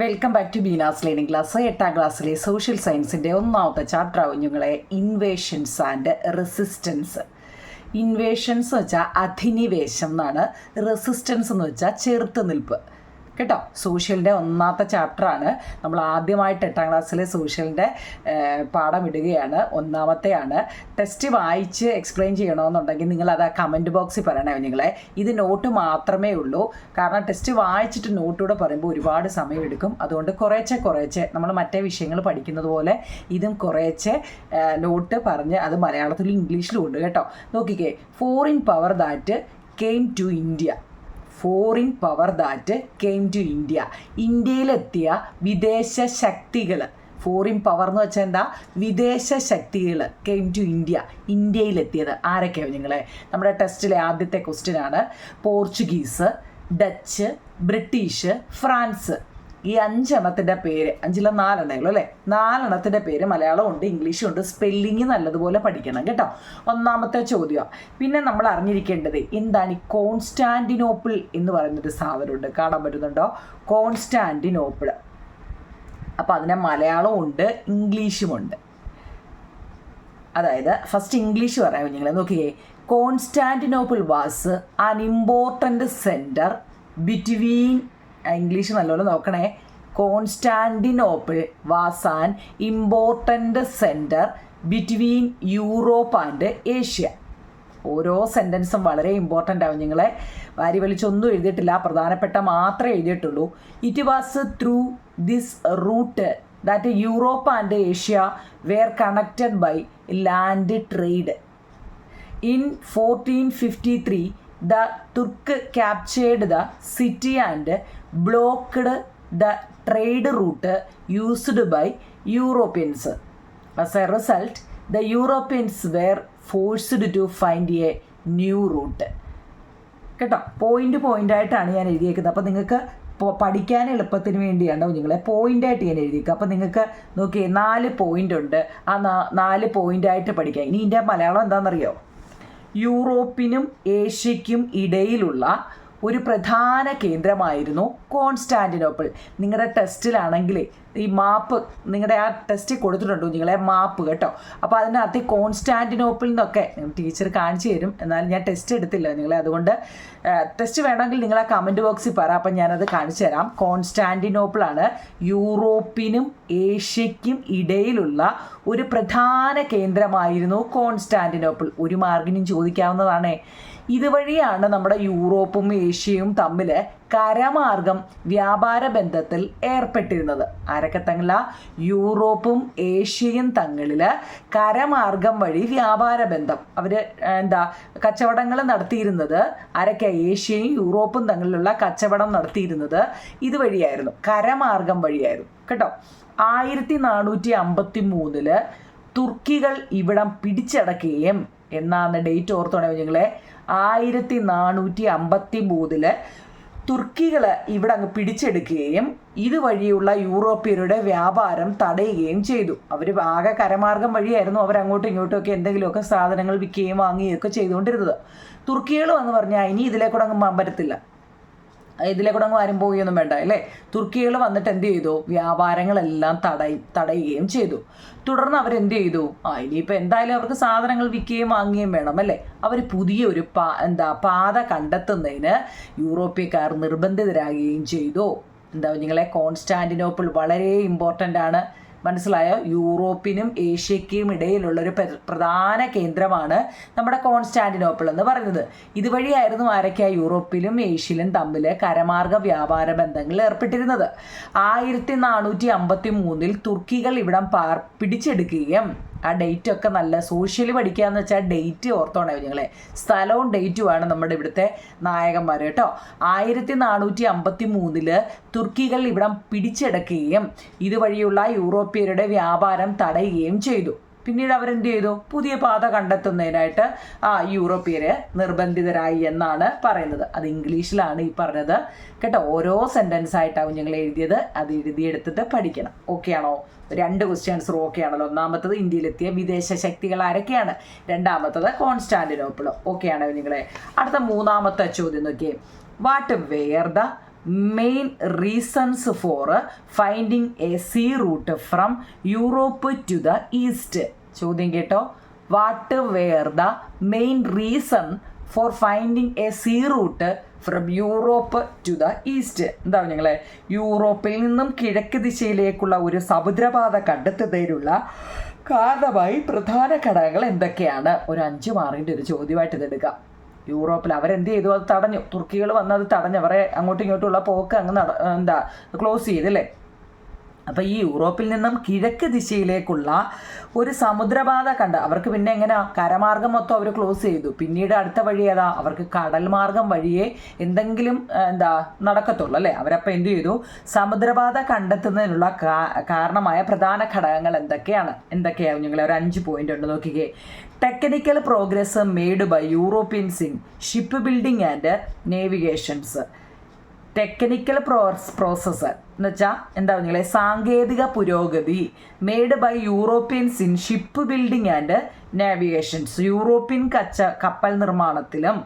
Welcome back to Beena's learning class എട്ടാം ക്ലാസ്സിലെ social സയൻസിന്റെ ഒന്നാമത്തെ ചാപ്റ്റർ ആവും ഞങ്ങളെ ഇൻവേഷൻസ് ആൻഡ് റെസിസ്റ്റൻസ് ഇൻവേഷൻസ് വെച്ചാൽ അധിനിവേശം എന്നാണ്. റെസിസ്റ്റൻസ് എന്ന് വെച്ചാൽ ചെറുത്ത് നിൽപ്പ്. കേട്ടോ സോഷ്യലിന്റെ ഒന്നാമത്തെ ചാപ്റ്ററാണ്. നമ്മൾ ആദ്യമായിട്ട് എട്ടാം ക്ലാസ്സിലെ സോഷ്യലിന്റെ പാഠം ഇടുകയാണ്. ഒന്നാമത്തെയാണ്. ടെസ്റ്റ് വായിച്ച് എക്സ്പ്ലെയിൻ ചെയ്യണമെന്നുണ്ടെങ്കിൽ നിങ്ങൾ അത് ആ കമന്റ് ബോക്സിൽ പറയണേ നിങ്ങളെ. ഇത് നോട്ട് മാത്രമേ ഉള്ളൂ. കാരണം ടെസ്റ്റ് വായിച്ചിട്ട് നോട്ടൂടെ പറയുമ്പോൾ ഒരുപാട് സമയം എടുക്കും. അതുകൊണ്ട് കുറേച്ചെ കുറേച്ചെ നമ്മൾ മറ്റേ വിഷയങ്ങൾ പഠിക്കുന്നത് പോലെ ഇതും കുറേച്ചെ നോട്ട് പറഞ്ഞ് അത് മലയാളത്തിലും ഇംഗ്ലീഷിലും ഉണ്ട് കേട്ടോ. നോക്കിക്കേ foreign power that came to India foreign power that came to India ഇന്ത്യയിലെത്തിയ വിദേശ ശക്തികൾ. ഫോറിൻ പവർ എന്ന് വെച്ചാൽ എന്താ? വിദേശ ശക്തികൾ കെയിം ടു ഇന്ത്യ ഇന്ത്യയിലെത്തിയത് ആരൊക്കെയാണ് നിങ്ങളെ നമ്മുടെ ടെസ്റ്റിലെ ആദ്യത്തെ ക്വസ്റ്റ്യൻ ആണ്. പോർച്ചുഗീസ് ഡച്ച് ബ്രിട്ടീഷ് ഫ്രാൻസ് ഈ അഞ്ചെണ്ണത്തിന്റെ പേര് അഞ്ചിലെ നാലെണ്ണങ്ങളും അല്ലെ? നാലെണ്ണത്തിന്റെ പേര് മലയാളം ഉണ്ട് ഇംഗ്ലീഷും ഉണ്ട് സ്പെല്ലിങ് നല്ലതുപോലെ പഠിക്കണം കേട്ടോ. ഒന്നാമത്തെ ചോദ്യം. പിന്നെ നമ്മൾ അറിഞ്ഞിരിക്കേണ്ടത് എന്താണ് ഈ കോൺസ്റ്റാന്റിനോപ്പിൾ എന്ന് പറയുന്നൊരു സാധനമുണ്ട്. കാണാൻ പറ്റുന്നുണ്ടോ? കോൺസ്റ്റാന്റിനോപ്പിൾ അപ്പോൾ അതിനെ മലയാളവും ഉണ്ട് ഇംഗ്ലീഷും ഉണ്ട് അതായത് ഫസ്റ്റ് ഇംഗ്ലീഷ് പറയാം നിങ്ങൾ നോക്കിയേ. Constantinople was an important centre between English നല്ലോണം നോക്കണേ. Constantinople was an important centre between Europe and Asia. ഓരോ സെന്റൻസും വളരെ ഇമ്പോർട്ടന്റ് ആവും നിങ്ങളെ. വാരി വലിച്ചൊന്നും എഴുതിയിട്ടില്ല പ്രധാനപ്പെട്ട മാത്രമേ എഴുതിയിട്ടുള്ളൂ. It was through this route that Europe and Asia were connected by land trade in fourteen fifty three the Turk captured the city and blocked the trade route used by Europeans. As a result the Europeans were forced to find a new route കേട്ടോ point point ആയിട്ടാണ് ഞാൻ എഴുതിയേക്കുന്നത്. അപ്പോൾ നിങ്ങൾക്ക് പഠിക്കാൻ എളുപ്പത്തിന് വേണ്ടിയാണ് നിങ്ങളെ പോയിന്റായിട്ട് ഞാൻ എഴുതിയേക്കുക. അപ്പോൾ നിങ്ങൾക്ക് നോക്കിയേ നാല് പോയിന്റ് ഉണ്ട്. ആ നാല് പോയിന്റ് ആയിട്ട് പഠിക്കാം. ഇനി ഇതിന്റെ മലയാളം എന്താണെന്നറിയോ? യൂറോപ്പിനും ഏഷ്യയ്ക്കും ഇടയിലുള്ള ഒരു പ്രധാന കേന്ദ്രമായിരുന്നു കോൺസ്റ്റാന്റിനോപ്പിൾ നിങ്ങളുടെ ടെസ്റ്റിലാണെങ്കിൽ ഈ മാപ്പ് നിങ്ങളുടെ ആ ടെസ്റ്റ് കൊടുത്തിട്ടുണ്ടോ? നിങ്ങളെ മാപ്പ് കേട്ടോ. അപ്പോൾ അതിനകത്ത് കോൺസ്റ്റാന്റിനോപ്പിൾ എന്നൊക്കെ ടീച്ചർ കാണിച്ചു തരും. എന്നാലും ഞാൻ ടെസ്റ്റ് എടുത്തില്ല നിങ്ങളെ. അതുകൊണ്ട് ടെസ്റ്റ് വേണമെങ്കിൽ നിങ്ങൾ ആ കമന്റ് ബോക്സിൽ പറ. അപ്പം ഞാനത് കാണിച്ചു തരാം. കോൺസ്റ്റാന്റിനോപ്പിളാണ് യൂറോപ്പിനും ഏഷ്യയ്ക്കും ഇടയിലുള്ള ഒരു പ്രധാന കേന്ദ്രമായിരുന്നു കോൺസ്റ്റാന്റിനോപ്പിൾ ഒരു മാർഗിനും ചോദിക്കാവുന്നതാണേ. ഇതുവഴിയാണ് നമ്മുടെ യൂറോപ്പും ഏഷ്യയും തമ്മിൽ കരമാർഗം വ്യാപാര ബന്ധത്തിൽ ഏർപ്പെട്ടിരുന്നത്. ആരൊക്കെ തങ്ങള? യൂറോപ്പും ഏഷ്യയും തങ്ങളിൽ കരമാർഗം വഴി വ്യാപാര ബന്ധം. അവർ എന്താ കച്ചവടങ്ങൾ നടത്തിയിരുന്നത് ആരൊക്കെ ഏഷ്യയും യൂറോപ്പും തമ്മിലുള്ള കച്ചവടം നടത്തിയിരുന്നത് ഇതുവഴിയായിരുന്നു. കരമാർഗം വഴിയായിരുന്നു. കേട്ടോ? ആയിരത്തി നാനൂറ്റി അമ്പത്തി മൂന്നിൽ തുർക്കികൾ ഇവിടം പിടിച്ചടക്കുകയും എന്നാണ് ഡേറ്റ് ഓർത്തോണേ നിങ്ങളെ ആയിരത്തി നാനൂറ്റി അമ്പത്തി മൂന്നിൽ തുർക്കികൾ ഇവിടെ അങ്ങ് പിടിച്ചെടുക്കുകയും ഇതുവഴിയുള്ള യൂറോപ്യരുടെ വ്യാപാരം തടയുകയും ചെയ്തു. അവർ ആകെ കരമാർഗം വഴിയായിരുന്നു അവർ അങ്ങോട്ടും ഇങ്ങോട്ടും ഒക്കെ എന്തെങ്കിലുമൊക്കെ സാധനങ്ങൾ വിൽക്കുകയും വാങ്ങുകയും ഒക്കെ ചെയ്തുകൊണ്ടിരുന്നത്. തുർക്കികൾ എന്ന് പറഞ്ഞാൽ ഇനി ഇതിലെ കൂടെ അങ്ങ് പറ്റത്തില്ല ഇതിലെ കൂടെ അങ്ങ് ആരും പോവുകയൊന്നും വേണ്ട അല്ലേ? തുർക്കികൾ വന്നിട്ട് എന്ത് ചെയ്തു? വ്യാപാരങ്ങളെല്ലാം തടയി തടയുകയും ചെയ്തു. തുടർന്ന് അവരെന്ത് ചെയ്തു? ആ ഇനിയിപ്പോൾ എന്തായാലും അവർക്ക് സാധനങ്ങൾ വിൽക്കുകയും വാങ്ങുകയും വേണം അല്ലേ? അവർ പുതിയൊരു പാ എന്താ പാത കണ്ടെത്തുന്നതിന് യൂറോപ്യക്കാർ നിർബന്ധിതരാകുകയും ചെയ്തു. എന്താ നിങ്ങളെ കോൺസ്റ്റാന്റിനോപ്പിൾ വളരെ ഇമ്പോർട്ടന്റ് ആണ്. മനസ്സിലായോ? യൂറോപ്പിനും ഏഷ്യയ്ക്കും ഇടയിലുള്ള ഒരു പ്രധാന കേന്ദ്രമാണ് നമ്മുടെ കോൺസ്റ്റാന്റിനോപ്പിൾ എന്ന് പറയുന്നത്. ഇതുവഴിയായിരുന്നു ആരൊക്കെയാ യൂറോപ്പിലും ഏഷ്യയിലും തമ്മിൽ കരമാർഗ വ്യാപാര ബന്ധങ്ങൾ ഏർപ്പെട്ടിരുന്നത്? ആയിരത്തി നാനൂറ്റി അമ്പത്തി മൂന്നിൽ തുർക്കികൾ ഇവിടം പാർ പിടിച്ചെടുക്കുകയും ആ ഡേറ്റ് ഒക്കെ നല്ല സോഷ്യലി പഠിക്കുക എന്ന് വെച്ചാൽ ഡേറ്റ് ഓർത്തോണേ നിങ്ങളെ സ്ഥലവും ഡേറ്റുമാണ് നമ്മുടെ ഇവിടുത്തെ നായകന്മാർ കേട്ടോ. ആയിരത്തി നാനൂറ്റി അമ്പത്തി മൂന്നിൽ തുർക്കികൾ ഇവിടം പിടിച്ചെടുക്കുകയും ഇതുവഴിയുള്ള യൂറോപ്യരുടെ വ്യാപാരം തടയുകയും ചെയ്തു. പിന്നീട് അവരെന്ത് ചെയ്തു? പുതിയ പാത കണ്ടെത്തുന്നതിനായിട്ട് ആ യൂറോപ്യര് നിർബന്ധിതരായി എന്നാണ് പറയുന്നത്. അത് ഇംഗ്ലീഷിലാണ് ഈ പറഞ്ഞത്. കേട്ടോ ഓരോ സെന്റൻസ് ആയിട്ടാവും ഞങ്ങൾ എഴുതിയത്. അത് എഴുതിയെടുത്തിട്ട് പഠിക്കണം. ഓക്കെ ആണോ? രണ്ട് ക്വസ്റ്റ്യൻസ് ഓക്കെ ആണല്ലോ. ഒന്നാമത്തത് ഇന്ത്യയിലെത്തിയ വിദേശ ശക്തികൾ ആരൊക്കെയാണ്? രണ്ടാമത്തത് കോൺസ്റ്റാന്റിനോപ്പിൾ ഓക്കെ ആണോ നിങ്ങളെ? അടുത്ത മൂന്നാമത്തെ ചോദ്യം നോക്കിയേ. What were the main reasons for finding a sea route from Europe to the east ചോദ്യം കേട്ടോ? What were the main reason for finding a sea route from Europe to the east എന്താ ഞങ്ങളെ? യൂറോപ്പിൽ നിന്നും കിഴക്ക് ദിശയിലേക്കുള്ള ഒരു സമുദ്രപാത കണ്ടെത്തുന്നതിനുള്ള കാരണമായി പ്രധാന ഘടകങ്ങൾ എന്തൊക്കെയാണ്? ഒരു അഞ്ച് മാറിന്റെ ഒരു ചോദ്യമായിട്ട് ഇതെടുക്കാം യൂറോപ്പിൽ അവരെന്ത് ചെയ്തു? അത് തടഞ്ഞു. തുർക്കികൾ വന്ന് അത് തടഞ്ഞു. അവരെ അങ്ങോട്ടും ഇങ്ങോട്ടുമുള്ള പോക്ക് അങ്ങ് നട എന്താ ക്ലോസ് ചെയ്തില്ലേ അപ്പോൾ ഈ യൂറോപ്പിൽ നിന്നും കിഴക്ക് ദിശയിലേക്കുള്ള ഒരു സമുദ്രപാത കണ്ട്. അവർക്ക് പിന്നെ എങ്ങനെ? കരമാർഗം മൊത്തം അവർ ക്ലോസ് ചെയ്തു. പിന്നീട് അടുത്ത വഴി ഏതാ? അവർക്ക് കടൽ മാർഗം വഴിയേ എന്തെങ്കിലും എന്താ നടക്കത്തുള്ളൂ അല്ലേ അവരപ്പോൾ എന്ത് ചെയ്തു? സമുദ്രപാത കണ്ടെത്തുന്നതിനുള്ള കാരണമായ പ്രധാന ഘടകങ്ങൾ എന്തൊക്കെയാണ്? എന്തൊക്കെയാണ് നിങ്ങൾ ഒരു അഞ്ച് പോയിന്റ് ഉണ്ട്. നോക്കിക്കേ. Technical progress made by Europeans in ship building and navigations technical pros processor എന്ന് വെച്ചാൽ എന്താ നിങ്ങളെ സാങ്കേതിക പുരോഗതി made by Europeans in ship building and navigations European കച്ച കപ്പൽ നിർമ്മാണത്തിലും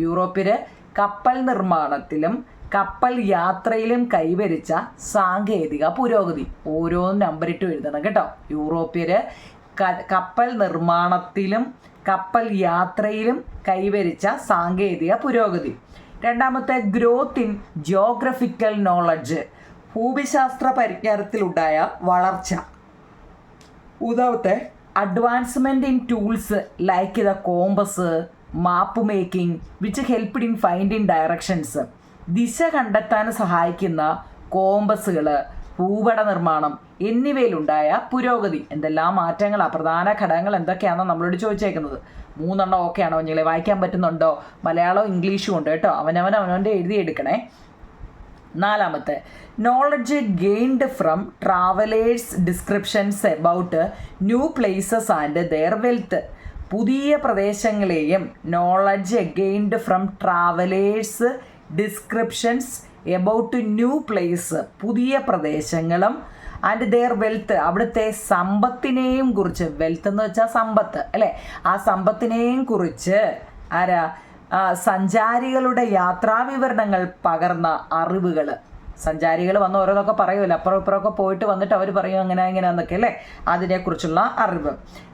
യൂറോപ്യര് കപ്പൽ നിർമ്മാണത്തിലും കപ്പൽ യാത്രയിലും കൈവരിച്ച സാങ്കേതിക പുരോഗതി. ഓരോ നമ്പറിട്ട് എഴുതണം കേട്ടോ. യൂറോപ്യര് കപ്പൽ നിർമ്മാണത്തിലും കപ്പൽ യാത്രയിലും കൈവരിച്ച സാങ്കേതിക പുരോഗതി. രണ്ടാമത്തെ ഗ്രോത്ത് ഇൻ ജോഗ്രഫിക്കൽ നോളജ് ഭൂമിശാസ്ത്ര പരിജ്ഞാനത്തിലുണ്ടായ വളർച്ച. മൂന്നാമത്തെ advancement in tools like the compass map making which helped in finding directions ദിശ കണ്ടെത്താൻ സഹായിക്കുന്ന കോമ്പസുകൾ ഭൂപട നിർമ്മാണം എന്നിവയിലുണ്ടായ പുരോഗതി എന്തെല്ലാം മാറ്റങ്ങളാണ് പ്രധാന ഘടകങ്ങൾ എന്തൊക്കെയാണെന്ന് നമ്മളോട് ചോദിച്ചേക്കുന്നത്. മൂന്നെണ്ണം ഓക്കെ ആണോ നിങ്ങളെ വായിക്കാൻ പറ്റുന്നുണ്ടോ? മലയാളവും ഇംഗ്ലീഷും ഉണ്ട് കേട്ടോ. അവനവൻ അവനവന്റെ എഴുതിയെടുക്കണേ. നാലാമത്തെ knowledge gained from travellers descriptions about new places and their wealth പുതിയ പ്രദേശങ്ങളെയും knowledge gained from travellers descriptions about new place പുതിയ പ്രദേശങ്ങളും ആൻഡ് ദെയർ വെൽത്ത് അവിടുത്തെ സമ്പത്തിനെയും കുറിച്ച്. വെൽത്ത് എന്ന് വെച്ചാൽ സമ്പത്ത് അല്ലേ? ആ സമ്പത്തിനെയും കുറിച്ച് ആരാ? സഞ്ചാരികളുടെ യാത്രാവിവരണങ്ങൾ പകർന്ന അറിവുകൾ സഞ്ചാരികൾ വന്ന് ഓരോന്നൊക്കെ പറയുമല്ലോ. അപ്പുറം ഇപ്പുറമൊക്കെ പോയിട്ട് വന്നിട്ട് അവർ പറയും അങ്ങനെ ഇങ്ങനെയാന്നൊക്കെ അല്ലേ? അതിനെക്കുറിച്ചുള്ള അറിവ്.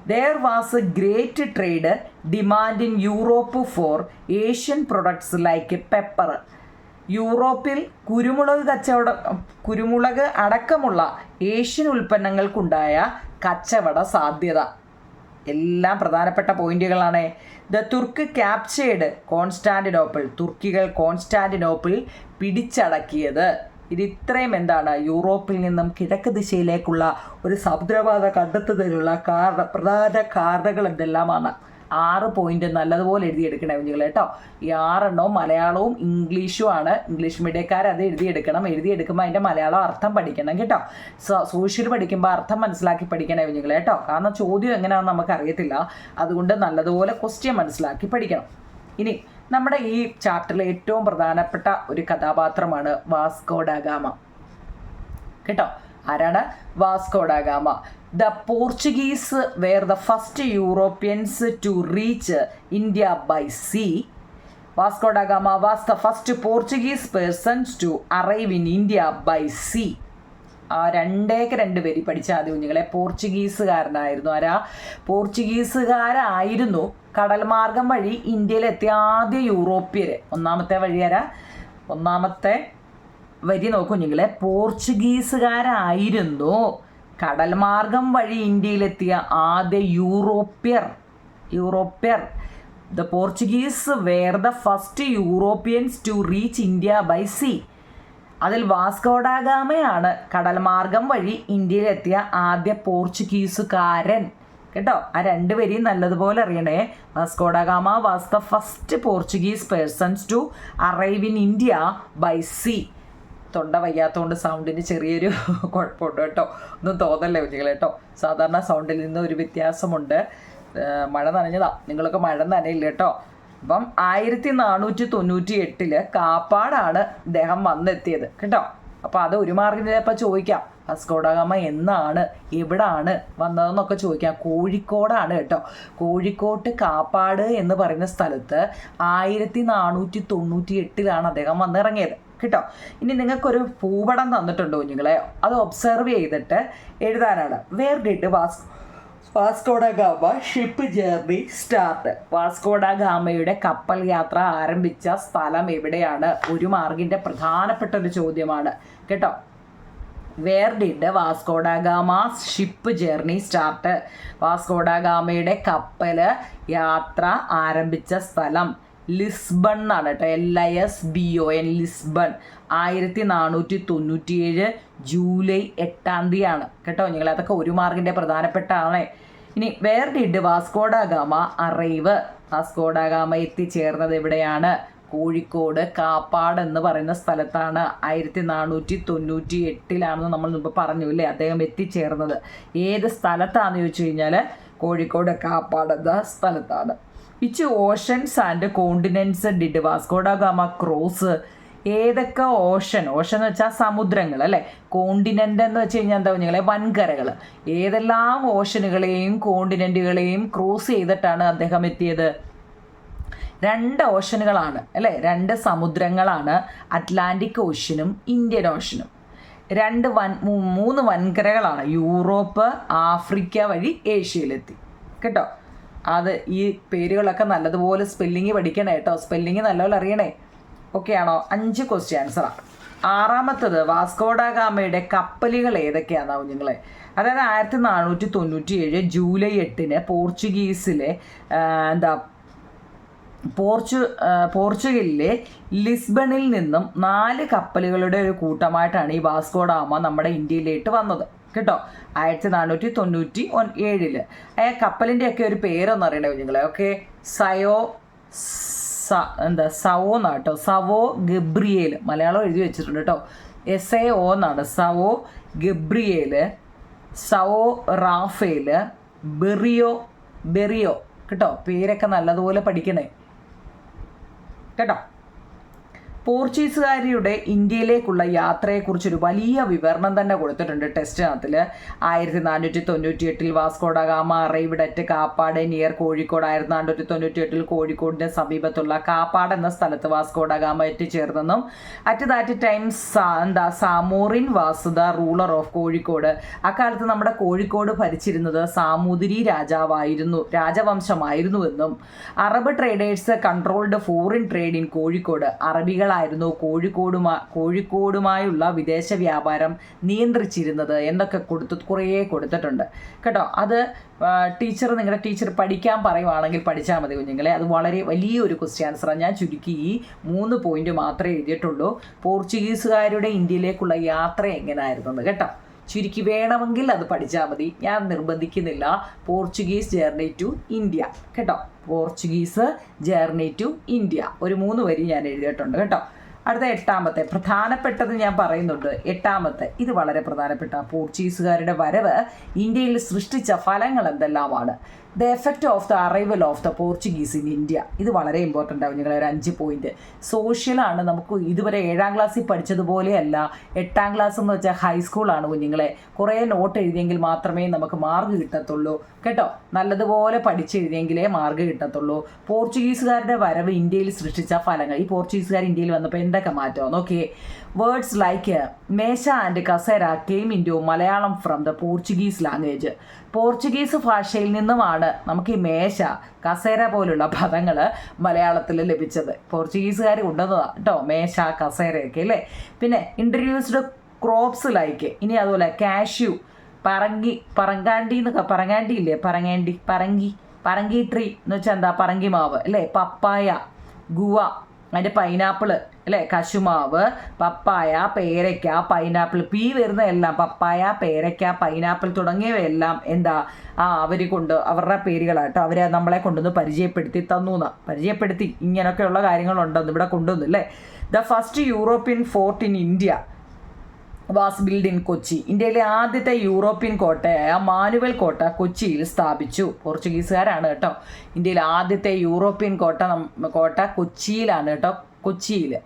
There was great trade demand in Europe for Asian products like pepper യൂറോപ്പിൽ കുരുമുളക് കച്ചവട കുരുമുളക് അടക്കമുള്ള ഏഷ്യൻ ഉൽപ്പന്നങ്ങൾക്കുണ്ടായ കച്ചവട സാധ്യത. എല്ലാം പ്രധാനപ്പെട്ട പോയിന്റുകളാണ്. ദ തുർക്ക് ക്യാപ്ചേർഡ് കോൺസ്റ്റാന്റിനോപ്പിൾ തുർക്കികൾ കോൺസ്റ്റാന്റിനോപ്പിൾ പിടിച്ചടക്കിയത്. ഇത് ഇത്രയും എന്താണ്? യൂറോപ്പിൽ നിന്നും കിഴക്ക് ദിശയിലേക്കുള്ള ഒരു സമുദ്രപാത കണ്ടെത്തുന്നതിനുള്ള കാരണ പ്രധാന കാരണങ്ങൾ എന്തെല്ലാമാണ്? ആറ് പോയിന്റ് നല്ലതുപോലെ എഴുതിയെടുക്കണേ കുഞ്ഞുങ്ങൾ കേട്ടോ. ഈ ആറെണ്ണവും മലയാളവും ഇംഗ്ലീഷും ആണ്. ഇംഗ്ലീഷ് മീഡിയക്കാർ അത് എഴുതിയെടുക്കണം. എഴുതിയെടുക്കുമ്പോൾ അതിന്റെ മലയാളം അർത്ഥം പഠിക്കണം കേട്ടോ. സോഷ്യൽ പഠിക്കുമ്പോൾ അർത്ഥം മനസ്സിലാക്കി പഠിക്കണേ കുഞ്ഞുങ്ങൾ കേട്ടോ. കാരണം ചോദ്യം എങ്ങനെയാണെന്ന് നമുക്ക് അറിയത്തില്ല അതുകൊണ്ട് നല്ലതുപോലെ ക്വസ്റ്റ്യൻ മനസ്സിലാക്കി പഠിക്കണം. ഇനി നമ്മുടെ ഈ ചാപ്റ്ററിലെ ഏറ്റവും പ്രധാനപ്പെട്ട ഒരു കഥാപാത്രമാണ് വാസ്കോ ഡാഗാമ കേട്ടോ? ആരാണ്? Vasco da Gama the Portuguese were the first Europeans to reach India by sea Vasco da Gama was the first Portuguese persons to arrive in India by sea ആ രണ്ടേക്ക് രണ്ട് പേര് പഠിച്ച ആദ്യ കുഞ്ഞുങ്ങളെ. പോർച്ചുഗീസുകാരനായിരുന്നു ആരാ? പോർച്ചുഗീസുകാരായിരുന്നു കടൽ മാർഗം വഴി ഇന്ത്യയിലെത്തിയ ആദ്യ യൂറോപ്യര്. ഒന്നാമത്തെ വഴി ആരാ? ഒന്നാമത്തെ വരി നോക്കൂ കുഞ്ഞുങ്ങളെ. പോർച്ചുഗീസുകാരായിരുന്നു. കടൽ മാർഗം വഴി ഇന്ത്യയിലെത്തിയ ആദ്യ യൂറോപ്യർ യൂറോപ്യർ. The Portuguese were the first Europeans to reach India by sea അതിൽ വാസ്കോഡാഗാമയാണ് കടൽ മാർഗം വഴി ഇന്ത്യയിലെത്തിയ ആദ്യ പോർച്ചുഗീസുകാരൻ. കേട്ടോ? ആ രണ്ടുപേരെയും നല്ലതുപോലെ അറിയണേ. Vasco da Gama was the first Portuguese persons to arrive in India by sea തൊണ്ട വയ്യാത്തതുകൊണ്ട് സൗണ്ടിന് ചെറിയൊരു കുഴപ്പമുണ്ട് കേട്ടോ. ഒന്നും തോന്നല്ലേ കുഞ്ഞുങ്ങൾ കേട്ടോ. സാധാരണ സൗണ്ടിൽ നിന്ന് ഒരു വ്യത്യാസമുണ്ട്. മഴ നനഞ്ഞതാ. നിങ്ങളൊക്കെ മഴ നനയില്ല കേട്ടോ? അപ്പം ആയിരത്തി നാനൂറ്റി തൊണ്ണൂറ്റി എട്ടിൽ കാപ്പാടാണ് ഇദ്ദേഹം വന്നെത്തിയത് കേട്ടോ. അപ്പോൾ അത് ഒരു മാർഗം ചിലപ്പോൾ ചോദിക്കാം. വാസ്കോഡഗാമ എന്നാണ്? എവിടാണ് വന്നതെന്നൊക്കെ ചോദിക്കാം. കോഴിക്കോടാണ് കേട്ടോ. കോഴിക്കോട്ട് കാപ്പാട് എന്ന് പറയുന്ന സ്ഥലത്ത് ആയിരത്തി നാനൂറ്റി തൊണ്ണൂറ്റി എട്ടിലാണ് അദ്ദേഹം വന്നിറങ്ങിയത്. കേട്ടോ. ഇനി നിങ്ങൾക്കൊരു ഭൂപടം തന്നിട്ടുണ്ട് കുഞ്ഞുങ്ങളെ. അത് ഒബ്സർവ് ചെയ്തിട്ട് എഴുതാനാണ്. Where did was Vasco da Gama ship journey start Vasco da ഗാമയുടെ കപ്പൽ യാത്ര ആരംഭിച്ച സ്ഥലം എവിടെയാണ്? ഒരു മാർഗിന്റെ പ്രധാനപ്പെട്ട ഒരു ചോദ്യമാണ്. കേട്ടോ. Where did Vasco da Gama ship journey start വാസ്കോഡാഗാമയുടെ കപ്പൽ യാത്ര ആരംഭിച്ച സ്ഥലം ലിസ്ബൺ എന്നാണ് കേട്ടോ. L I S B O N Lisbon. ആയിരത്തി നാനൂറ്റി തൊണ്ണൂറ്റിയേഴ് ജൂലൈ എട്ടാം തീയതിയാണ്. കേട്ടോ നിങ്ങൾ അതൊക്കെ ഒരു മാർക്കിന്റെ പ്രധാനപ്പെട്ടാണ്. ഇനി where did Vasco da Gama arrive. Vasco da Gama എത്തിച്ചേർന്നത് എവിടെയാണ്? കോഴിക്കോട് കാപ്പാട് എന്ന് പറയുന്ന സ്ഥലത്താണ്. ആയിരത്തി നാനൂറ്റി തൊണ്ണൂറ്റി എട്ടിലാണെന്ന് നമ്മൾ മുമ്പ് പറഞ്ഞു അല്ലേ? അദ്ദേഹം എത്തിച്ചേർന്നത്. ഏത് സ്ഥലത്താണെന്ന് ചോദിച്ചു കഴിഞ്ഞാൽ കോഴിക്കോട് കാപ്പാട് എന്ന സ്ഥലത്താണ്. Which oceans and continents did Vasco da Gama cross ഏതൊക്കെ ഓഷൻ ഓഷൻ എന്ന് വെച്ചാൽ സമുദ്രങ്ങൾ അല്ലേ? കോണ്ടിനെന്റ് എന്ന് വെച്ച് കഴിഞ്ഞാൽ എന്താ പറഞ്ഞാൽ വൻകരകൾ ഏതെല്ലാം ഓഷനുകളെയും കോണ്ടിനെന്റുകളെയും ക്രോസ് ചെയ്തിട്ടാണ് അദ്ദേഹം എത്തിയത്? രണ്ട് ഓഷനുകളാണ് അല്ലേ? രണ്ട് സമുദ്രങ്ങളാണ് അറ്റ്ലാന്റിക് ഓഷ്യനും ഇന്ത്യൻ ഓഷനും രണ്ട് വൻ മൂന്ന് വൻകരകളാണ്. യൂറോപ്പ് ആഫ്രിക്ക വഴി ഏഷ്യയിലെത്തി. കേട്ടോ? അത് ഈ പേരുകളൊക്കെ നല്ലതുപോലെ സ്പെല്ലിങ് പഠിക്കണേ കേട്ടോ സ്പെല്ലിങ് നല്ലപോലെ അറിയണേ. ഓക്കെ ആണോ? അഞ്ച് ക്വസ്റ്റ്യൻ ആൻസറാണ് ആറാമത്തത് വാസ്കോഡാഗാമയുടെ കപ്പലുകൾ ഏതൊക്കെയാണെന്നാ കുഞ്ഞുങ്ങളെ അതായത് ആയിരത്തി നാനൂറ്റി തൊണ്ണൂറ്റി ഏഴ് ജൂലൈ എട്ടിന് പോർച്ചുഗീസിലെ എന്താ പോർച്ചു പോർച്ചുഗലിലെ ലിസ്ബണിൽ നിന്നും നാല് കപ്പലുകളുടെ ഒരു കൂട്ടമായിട്ടാണ് ഈ വാസ്കോഡാമ നമ്മുടെ ഇന്ത്യയിലേക്ക് വന്നത്. കേട്ടോ. ആയിരത്തി നാനൂറ്റി തൊണ്ണൂറ്റി ഒൻ ഏഴിൽ. ആ കപ്പലിന്റെയൊക്കെ ഒരു പേരൊന്നും അറിയണേ കുഞ്ഞുങ്ങളെ? ഓക്കെ. സയോ സ എന്താ സവോ എന്നാണ് കേട്ടോ. സവോ ഗബ്രിയേൽ മലയാളം എഴുതി വെച്ചിട്ടുണ്ട് കേട്ടോ. എസ് എ ഒ എന്നാണ്. Sao Gabriel Sao Raphael Berrio Berrio. കേട്ടോ. പേരൊക്കെ നല്ലതുപോലെ പഠിക്കണേ. കേട്ടോ. പോർച്ചുഗീസുകാരിയുടെ ഇന്ത്യയിലേക്കുള്ള യാത്രയെക്കുറിച്ചൊരു വലിയ വിവരണം തന്നെ കൊടുത്തിട്ടുണ്ട് ടെസ്റ്റിനകത്തിൽ ആയിരത്തി നാനൂറ്റി തൊണ്ണൂറ്റി എട്ടിൽ Vasco da Gama arrived at Kappad near Kozhikode ആയിരത്തി നാനൂറ്റി തൊണ്ണൂറ്റി എട്ടിൽ കോഴിക്കോടിന്റെ സമീപത്തുള്ള കാപ്പാട് എന്ന സ്ഥലത്ത് വാസ്കോഡ ഗാമ എത്തിച്ചേർന്നെന്നും അറ്റ് ദാറ്റ് ടൈം എന്താ Zamorin was the ruler of Kozhikode. അക്കാലത്ത് നമ്മുടെ കോഴിക്കോട് ഭരിച്ചിരുന്നത് സാമൂതിരി രാജാവായിരുന്നു രാജവംശമായിരുന്നുവെന്നും Arab traders controlled foreign trade in Kozhikode. അറബികളായിരുന്നു കോഴിക്കോടുമാ കോഴിക്കോടുമായുള്ള വിദേശ വ്യാപാരം നിയന്ത്രിച്ചിരുന്നത് എന്നൊക്കെ കൊടുത്ത് കുറേ കൊടുത്തിട്ടുണ്ട്. കേട്ടോ അത് ടീച്ചർ നിങ്ങളുടെ ടീച്ചർ പഠിക്കാൻ പറയുവാണെങ്കിൽ പഠിച്ചാൽ മതി കുഞ്ഞുങ്ങളെ. അത് വളരെ വലിയൊരു ക്വസ്റ്റ്യൻ ആൻസറാണ് ഞാൻ ചുരുക്കി ഈ മൂന്ന് പോയിന്റ് മാത്രമേ എഴുതിയിട്ടുള്ളൂ. പോർച്ചുഗീസുകാരുടെ ഇന്ത്യയിലേക്കുള്ള യാത്ര എങ്ങനെയായിരുന്നു കേട്ടോ. ചുരുക്കി വേണമെങ്കിൽ അത് പഠിച്ചാൽ മതി. ഞാൻ നിർബന്ധിക്കുന്നില്ല. Portuguese journey to India. കേട്ടോ? Portuguese journey to India. ഒരു മൂന്ന് വരി ഞാൻ എഴുതിയിട്ടുണ്ട്. കേട്ടോ? അടുത്ത എട്ടാമത്തെ പ്രധാനപ്പെട്ടത് ഞാൻ പറയുന്നുണ്ട് എട്ടാമത്തെ ഇത് വളരെ പ്രധാനപ്പെട്ട പോർച്ചുഗീസുകാരുടെ വരവ് ഇന്ത്യയിൽ സൃഷ്ടിച്ച ഫലങ്ങൾ എന്തെല്ലാമാണ്? The effect of the arrival of the Portuguese in India ഇത് വളരെ ഇമ്പോർട്ടന്റ് ആവും നിങ്ങളെ ഒരു അഞ്ച് പോയിന്റ് സോഷ്യലാണ് നമുക്ക് ഇതുവരെ ഏഴാം ക്ലാസ്സിൽ പഠിച്ചതുപോലെയല്ല എട്ടാം ക്ലാസ് എന്ന് വെച്ചാൽ ഹൈസ്കൂളാണ് കുഞ്ഞുങ്ങളെ. കുറേ നോട്ട് എഴുതിയെങ്കിൽ മാത്രമേ നമുക്ക് മാർക്ക് കിട്ടത്തുള്ളൂ. കേട്ടോ നല്ലതുപോലെ പഠിച്ചെഴുതിയെങ്കിലേ മാർക്ക് കിട്ടത്തുള്ളൂ. പോർച്ചുഗീസുകാരുടെ വരവ് ഇന്ത്യയിൽ സൃഷ്ടിച്ച ഫലങ്ങൾ. ഈ പോർച്ചുഗീസുകാർ ഇന്ത്യയിൽ വന്നപ്പോൾ എന്തൊക്കെ മാറ്റം? നോക്കിയേ വേർഡ്സ് ലൈക്ക് മേശ ആൻഡ് കസേര came into Malayalam from the Portuguese language Portuguese ഭാഷയിൽ നിന്നുമാണ് നമുക്ക് ഈ മേശ കസേര പോലുള്ള പദങ്ങൾ മലയാളത്തിൽ ലഭിച്ചത്. പോർച്ചുഗീസുകാർ കൊണ്ടുവന്നതാണ് കേട്ടോ മേശ കസേരയൊക്കെ അല്ലേ? പിന്നെ ഇൻട്രൊഡ്യൂസ്ഡ് ക്രോപ്സ് ലൈക്ക് ഇനി അതുപോലെ കാഷ്യൂ പറങ്കി പറങ്കാണ്ടി എന്നൊക്കെ പറങ്ങാണ്ടി ഇല്ലേ? പറങ്ങാണ്ടി പറങ്കി പറങ്കി ട്രീ എന്ന് വെച്ചാൽ എന്താ? പറങ്കി മാവ് അല്ലേ? പപ്പായ ഗുവ അതിന്റെ പൈനാപ്പിൾ അല്ലേ? കശുമാവ് പപ്പായ പേരയ്ക്ക പൈനാപ്പിൾ പീ വരുന്ന എല്ലാം പപ്പായ പേരയ്ക്ക പൈനാപ്പിൾ തുടങ്ങിയവയെല്ലാം എന്താ? ആ അവർ കൊണ്ട് അവരുടെ പേരുകളാട്ടോ അവരെ നമ്മളെ കൊണ്ടുവന്ന് പരിചയപ്പെടുത്തി തന്നു എന്നാ പരിചയപ്പെടുത്തി ഇങ്ങനെയൊക്കെയുള്ള കാര്യങ്ങളുണ്ടെന്ന് ഇവിടെ കൊണ്ടുവന്നു അല്ലേ? The first European fort in India was build in Kochi. ഇന്ത്യയിലെ ആദ്യത്തെ യൂറോപ്യൻ കോട്ടയായ മാനുവൽ കോട്ട കൊച്ചിയിൽ സ്ഥാപിച്ചു. പോർച്ചുഗീസുകാരാണ് കേട്ടോ. ഇന്ത്യയിലെ ആദ്യത്തെ യൂറോപ്യൻ കോട്ട കോട്ട കൊച്ചിയിലാണ് കേട്ടോ. കൊച്ചിയിൽ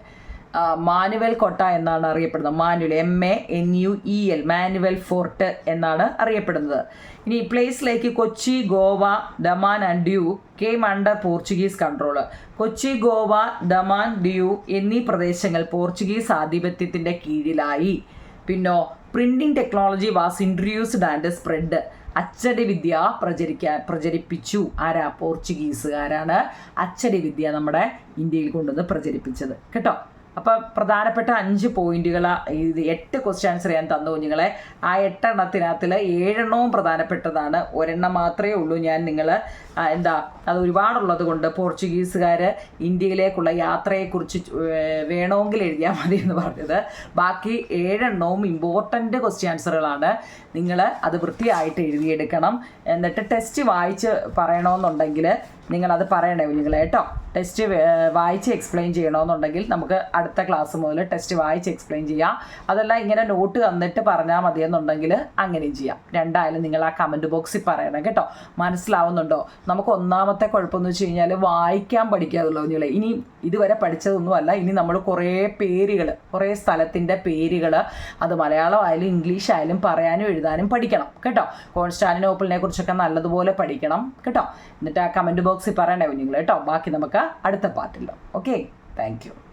മാനുവൽ കോട്ട എന്നാണ് അറിയപ്പെടുന്നത്. Manuel M A N U E L Manuel fort എന്നാണ് അറിയപ്പെടുന്നത്. ഇനി പ്ലേസിലേക്ക് Kochi Goa Daman and Diu came under Portuguese control Kochi Goa Daman Diu എന്നീ പ്രദേശങ്ങൾ പോർച്ചുഗീസ് ആധിപത്യത്തിന്റെ കീഴിലായി. പിന്നോ printing technology was introduced and spread അച്ചടിവിദ്യ പ്രചരിക്കാൻ പ്രചരിപ്പിച്ചു. ആരാ? പോർച്ചുഗീസുകാരാണ് അച്ചടിവിദ്യ നമ്മുടെ ഇന്ത്യയിൽ കൊണ്ടുവന്ന് പ്രചരിപ്പിച്ചത്. കേട്ടോ? അപ്പം പ്രധാനപ്പെട്ട അഞ്ച് പോയിന്റുകൾ എട്ട് ക്വസ്റ്റ്യൻ ആൻസർ ഞാൻ തന്നു കുഞ്ഞുങ്ങളെ. ആ എട്ടെണ്ണത്തിനകത്തിൽ ഏഴെണ്ണവും പ്രധാനപ്പെട്ടതാണ്. ഒരെണ്ണം മാത്രമേ ഉള്ളൂ ഞാൻ നിങ്ങൾ എന്താ അത് ഒരുപാടുള്ളത് കൊണ്ട് പോർച്ചുഗീസുകാർ ഇന്ത്യയിലേക്കുള്ള യാത്രയെക്കുറിച്ച് വേണമെങ്കിൽ എഴുതിയാൽ മതി എന്ന് പറഞ്ഞത്. ബാക്കി ഏഴെണ്ണവും ഇമ്പോർട്ടന്റ് ക്വസ്റ്റ്യൻ ആൻസറുകളാണ് നിങ്ങൾ അത് വൃത്തിയായിട്ട് എഴുതിയെടുക്കണം. എന്നിട്ട് ടെസ്റ്റ് വായിച്ച് പറയണമെന്നുണ്ടെങ്കിൽ നിങ്ങളത് പറയണേ കുഞ്ഞുങ്ങളെ കേട്ടോ? ടെസ്റ്റ് വായിച്ച് എക്സ്പ്ലെയിൻ ചെയ്യണമെന്നുണ്ടെങ്കിൽ നമുക്ക് അടുത്ത ക്ലാസ് മുതൽ ടെസ്റ്റ് വായിച്ച് എക്സ്പ്ലെയിൻ ചെയ്യാം. അതല്ല ഇങ്ങനെ നോട്ട് തന്നിട്ട് പറഞ്ഞാൽ മതിയെന്നുണ്ടെങ്കിൽ അങ്ങനെയും ചെയ്യാം. രണ്ടായാലും നിങ്ങൾ ആ കമന്റ് ബോക്സിൽ പറയണം കേട്ടോ. മനസ്സിലാവുന്നുണ്ടോ? നമുക്ക് ഒന്നാമത്തെ കുഴപ്പമെന്ന് വെച്ച് കഴിഞ്ഞാൽ വായിക്കാൻ പഠിക്കാതുള്ളൂ ഇനി ഇതുവരെ പഠിച്ചതൊന്നുമല്ല. ഇനി നമ്മൾ കുറേ പേരുകൾ കുറേ സ്ഥലത്തിന്റെ പേരുകൾ അത് മലയാളമായാലും ഇംഗ്ലീഷ് ആയാലും പറയാനും എഴുതാനും പഠിക്കണം കേട്ടോ. കോൺസ്റ്റാന്റിനോപ്പിളിനെ കുറിച്ചൊക്കെ നല്ലതുപോലെ പഠിക്കണം കേട്ടോ. എന്നിട്ട് ആ കമന്റ് ബോക്സിൽ പറയണേ കുഞ്ഞുങ്ങൾ കേട്ടോ? ബാക്കി നമുക്ക് അടുത്ത പാർട്ടിലോ ഓക്കെ താങ്ക്